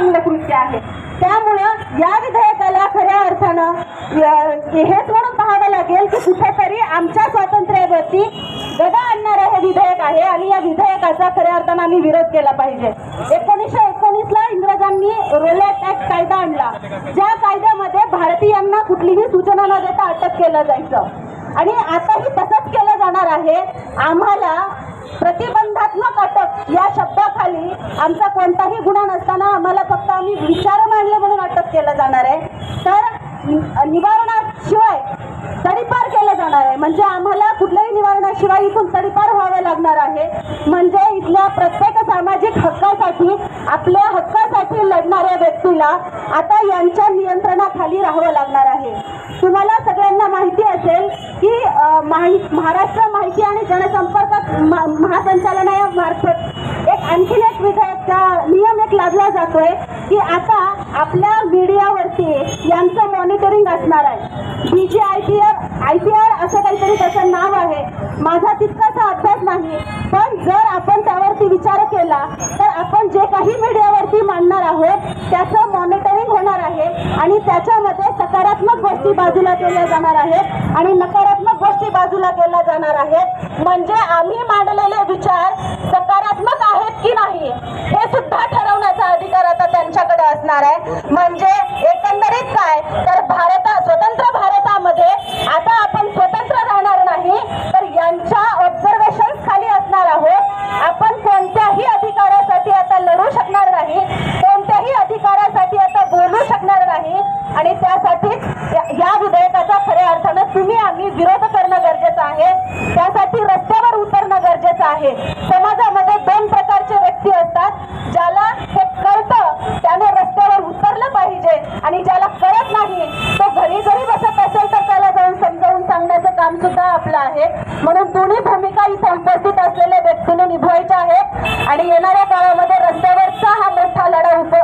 चांगलं कृत्य आहे. त्यामुळं या विधेयकाला खऱ्या अर्थानं हेच म्हणून पाहावं लागेल की कुठेतरी आमच्या स्वातंत्र्यावरती गदा आणणारं हे विधेयक आहे आणि या विधेयकाचा खऱ्या अर्थानं आम्ही विरोध केला पाहिजे. एकोणीसशे एकोणीसला इंग्रजांनी रोलेट ऍक्ट कायदा आणला. ज्या कायद्यामध्ये भारतीयांना कुठलीही सूचना न देता अटक केलं जायचं. आणि आताही तसंच केलं जाणार आहे. आम्हाला प्रतिबंधात्मक अटक या शब्दाखाली आमचा कोणताही गुन्हा नसताना फक्त आम्ही विचार मांडले म्हणून अटक केलं जाणार आहे. तर निवारणाशिवाय तडीपार केलं जाणार आहे. म्हणजे आम्हाला कुठल्याही निवारणाशिवाय इथून तडीपार व्हावं लागणार आहे. म्हणजे इथल्या प्रत्येक सामाजिक हक्कासाठी आपल्या हक्कासाठी लढणाऱ्या व्यक्तीला आता यांच्या नियंत्रणाखाली राहावं लागणार आहे. तुम्हाला सगळ्यांना माहिती असेल की महाराष्ट्र माहिती आणि जनसंपर्क महासंचालनामार्फत एक आणखीन एक विधेयकचा लादला जातोय की आता आपल्या मीडियावरती यांचं मॉनिटरिंग असणार आहे. B G I T R I T R असं काहीतरी त्याचं नाव आहे. माझा तितकासा अभ्यास नाही पण जर आपण त्यावरती विचार केला तर आपण जे काही मीडियावरती मांडणार आहोत त्याचं मॉनिटरिंग होणार आहे आणि त्याच्यामध्ये सकारात्मक गोष्टी बाजूला केल्या जाणार आहेत आणि नकारात्मक गोष्टी बाजूला केल्या जाणार आहेत. म्हणजे आम्ही मांडलेले आहे. समाजामध्ये दोन प्रकारचे व्यक्ती असतात ज्याला हे कळतं त्याने रस्त्यावर उतरलं पाहिजे आणि ज्याला कळत नाही तो घरी घरी बसत असेल तर त्याला जाऊन समजावून सांगण्याचं काम सुद्धा आपलं आहे. म्हणून दोन्ही भूमिका ही उपस्थित असलेल्या व्यक्तीने निभवायच्या आहेत. आणि येणाऱ्या काळामध्ये रस्त्यावरचा हा मोठा लढा उप